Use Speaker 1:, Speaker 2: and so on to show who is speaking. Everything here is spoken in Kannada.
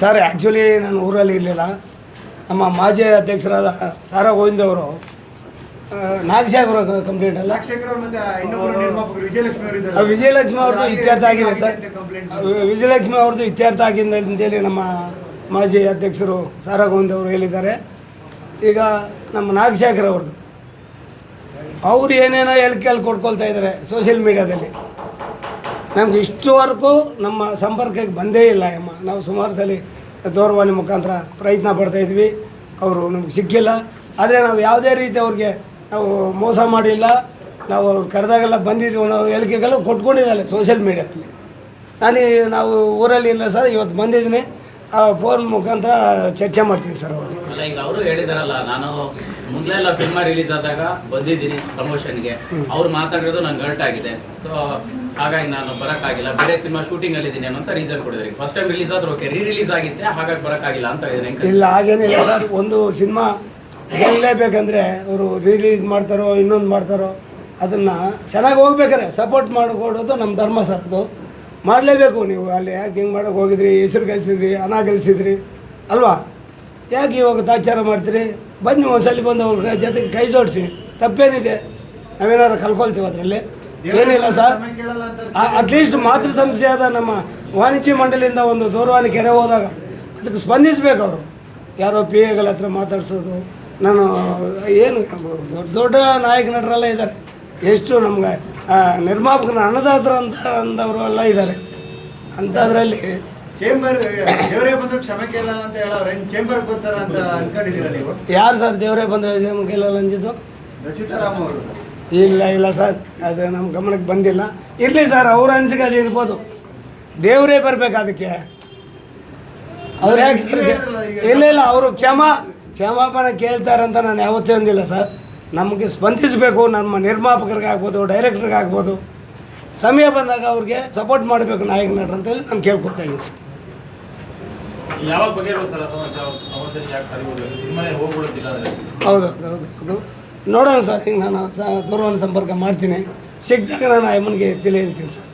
Speaker 1: ಸರ್ ಆ್ಯಕ್ಚುಲಿ ನಾನು ಊರಲ್ಲಿ ಇರಲಿಲ್ಲ. ನಮ್ಮ ಮಾಜಿ ಅಧ್ಯಕ್ಷರಾದ ಸಾರಾ ಗೋವಿಂದ್ ಅವರು ನಾಗಶೇಖರ ಕಂಪ್ಲೇಂಟ್ ಅಲ್ಲ?
Speaker 2: ವಿಜಯಲಕ್ಷ್ಮಿ ಇದ್ದಾರೆ
Speaker 1: ವಿಜಯಲಕ್ಷ್ಮಿ ಅವ್ರದ್ದು ಇತ್ಯರ್ಥ ಆಗಿದೆ ಸರ್. ವಿಜಯಲಕ್ಷ್ಮಿ ಅವ್ರದ್ದು ಇತ್ಯರ್ಥ ಆಗಿದೆ ಅಂತೇಳಿ ನಮ್ಮ ಮಾಜಿ ಅಧ್ಯಕ್ಷರು ಸಾರಾ ಗೋವಿಂದ್ ಅವರು ಹೇಳಿದ್ದಾರೆ. ಈಗ ನಮ್ಮ ನಾಗಶೇಖರ್ ಅವ್ರದ್ದು ಅವ್ರು ಏನೇನೋ ಹೇಳಿಕೆಯಲ್ಲಿ ಕೊಟ್ಕೊಳ್ತಾ ಇದ್ದಾರೆ ಸೋಷಿಯಲ್ ಮೀಡ್ಯಾದಲ್ಲಿ. ನಮ್ಗೆ ಇಷ್ಟುವರೆಗೂ ನಮ್ಮ ಸಂಪರ್ಕಕ್ಕೆ ಬಂದೇ ಇಲ್ಲ ಅಮ್ಮ. ನಾವು ಸುಮಾರು ಸಲ ದೂರವಾಣಿ ಮುಖಾಂತರ ಪ್ರಯತ್ನ ಪಡ್ತಾಯಿದ್ವಿ ಅವರು ನಮ್ಗೆ ಸಿಕ್ಕಿಲ್ಲ. ಆದರೆ ನಾವು ಯಾವುದೇ ರೀತಿ ಅವ್ರಿಗೆ ನಾವು ಮೋಸ ಮಾಡಿಲ್ಲ. ನಾವು ಕರೆದಾಗೆಲ್ಲ ಬಂದಿದ್ವಿ ನಾವು ಹೇಳಿಕೆಗೆಲ್ಲ ಕೊಟ್ಕೊಂಡಿದ್ದಾಳೆ ಸೋಷಿಯಲ್ ಮೀಡ್ಯಾದಲ್ಲಿ ನಾನು ನಾವು ಊರಲ್ಲಿ ಇಲ್ಲ ಸರ್, ಇವತ್ತು ಬಂದಿದ್ದೀನಿ. ಫೋನ್ ಮುಖಾಂತರ ಚರ್ಚೆ ಮಾಡ್ತೀವಿ ಸರ್ ಅವ್ರ ಜೊತೆ.
Speaker 3: ಅಲ್ಲ ಈಗ ಅವರು ಹೇಳಿದಾರಲ್ಲ ನಾನು ಮೊದಲೆಲ್ಲ ಸಿನಿಮಾ ರಿಲೀಸ್ ಆದಾಗ ಬಂದಿದ್ದೀನಿ ಪ್ರಮೋಷನ್ಗೆ ಅವ್ರು ಮಾತಾಡಿರೋದು ನಂಗೆ ಗರ್ಟ್ ಆಗಿದೆ. ಸೊ ಹಾಗಾಗಿ ನಾನು ಬರೋಕ್ಕಾಗಿಲ್ಲ. ಬೇರೆ ಸಿನಿಮಾ ಶೂಟಿಂಗ್ ಅಲ್ಲಿ ಇದ್ದೀನಿ ಅಂತ ರೀಸನ್ ಕೊಡಿದ್ರಿ ಫಸ್ಟ್ ಟೈಮ್ ರಿಲೀಸ್ ಆದ್ರೆ ಓಕೆ ರೀ ರಿಲೀಸ್ ಆಗಿತ್ತೆ ಹಾಗಾಗಿ ಬರೋಕ್ಕಾಗಿಲ್ಲ ಅಂತ ಹೇಳಿದ್ರೆ
Speaker 1: ಇಲ್ಲ ಹಾಗೇನಿಲ್ಲ ಸರ್. ಒಂದು ಸಿನಿಮಾ ಗೆಲ್ಲಲೇಬೇಕಂದ್ರೆ ಅವರು ರಿಲೀಸ್ ಮಾಡ್ತಾರೋ ಇನ್ನೊಂದು ಮಾಡ್ತಾರೋ ಅದನ್ನು ಚೆನ್ನಾಗಿ ಹೋಗ್ಬೇಕಾರೆ ಸಪೋರ್ಟ್ ಮಾಡಿಕೊಡೋದು ನಮ್ಮ ಧರ್ಮ ಸರ್ ಅದು. ಮಾಡಲೇಬೇಕು ನೀವು ಅಲ್ಲಿ ಯಾಕೆ ಹಿಂಗೆ ಮಾಡೋಕೆ ಹೋಗಿದ್ರಿ, ಹೆಸ್ರು ಕಲಿಸಿದ್ರಿ ಹಣ ಕಲಿಸಿದ್ರಿ ಅಲ್ವಾ? ಯಾಕೆ ಇವಾಗ ತಾಚಾರ ಮಾಡ್ತೀರಿ? ಬನ್ನಿ ಒಂದ್ಸಲಿ ಬಂದು ಅವ್ರ ಜೊತೆಗೆ ಕೈ ಜೋಡಿಸಿ. ತಪ್ಪೇನಿದೆ. ನಾವೇನಾದ್ರು ಕಲ್ಕೊಳ್ತೀವಿ ಅದರಲ್ಲಿ. ಏನಿಲ್ಲ ಸರ್. ಅಟ್ಲೀಸ್ಟ್ ಮಾತೃ ಸಂಸ್ಥೆಯಾದ ನಮ್ಮ ವಾಣಿಜ್ಯ ಮಂಡಳಿಯಿಂದ ಒಂದು ದೂರವಾಣಿ ಕೆರೆ ಹೋದಾಗ ಅದಕ್ಕೆ ಸ್ಪಂದಿಸಬೇಕು ಅವರು. ಯಾರೋ ಪಿ ಎಗಳ ಹತ್ರ ಮಾತಾಡ್ಸೋದು. ನಾನು, ಏನು, ದೊಡ್ಡ ದೊಡ್ಡ ನಾಯಕ ನಟರೆಲ್ಲ ಇದ್ದಾರೆ. ಎಷ್ಟು ನಮ್ಗೆ ಆ, ನಿರ್ಮಾಪಕರ ಅನ್ನದಾತರ ಅಂತ ಅಂದವರು ಎಲ್ಲ ಇದ್ದಾರೆ. ಅಂಥದ್ರಲ್ಲಿ
Speaker 2: ಚೇಂಬರ್ ದೇವರೇ ಬಂದ್ರು ಕ್ಷಮೆ ಕೇಳಲ್ಲ ಅಂತ ಹೇಳೋರೆ ಚೇಂಬರ್ ಬರ್ತಾರ ಅಂತ ಅನ್ಕೊಂಡಿದ್ದೀರಾ ನೀವು?
Speaker 1: ಯಾರು ಸರ್ ದೇವರೇ ಬಂದರೆ ಕೇಳಲ್ಲ ಅಂದಿದ್ದು?
Speaker 2: ರಚಿತಾರಾಮ್ ಅವರು.
Speaker 1: ಇಲ್ಲ ಇಲ್ಲ ಸರ್ ಅದು ನಮ್ಮ ಗಮನಕ್ಕೆ ಬಂದಿಲ್ಲ. ಇರಲಿ ಸರ್ ಅವ್ರ ಅನಿಸಿಕೆ ಅದು ಇರ್ಬೋದು. ದೇವರೇ ಬರಬೇಕು ಅದಕ್ಕೆ. ಅವ್ರು ಯಾಕೆ ಇಲ್ಲ ಇಲ್ಲ ಅವರು ಕ್ಷಮ ಕ್ಷಮಾಪಣೆ ಕೇಳ್ತಾರಂತ ನಾನು ಯಾವತ್ತೇ ಒಂದಿಲ್ಲ ಸರ್. ನಮಗೆ ಸ್ಪಂದಿಸಬೇಕು ನಮ್ಮ ನಿರ್ಮಾಪಕರಿಗಾಗ್ಬೋದು ಡೈರೆಕ್ಟ್ರಿಗಾಗ್ಬೋದು ಸಮಯ ಬಂದಾಗ ಅವ್ರಿಗೆ ಸಪೋರ್ಟ್ ಮಾಡಬೇಕು ನಾಯಕ ನಟರು ಅಂತೇಳಿ ನಾನು ಕೇಳ್ಕೊತಾ ಇದ್ದೀನಿ ಸರ್. ಹೌದು ಹೌದು ಹೌದು ಹೌದು. ನೋಡೋಣ ಸರ್ ಈಗ ನಾನು ಸ ದೂರವಾಣಿ ಸಂಪರ್ಕ ಮಾಡ್ತೀನಿ. ಸಿಕ್ಕಿದಾಗ ನಾನು ಅಮ್ಮನಿಗೆ ತಿಳಿ ಹೇಳ್ತೀನಿ ಸರ್.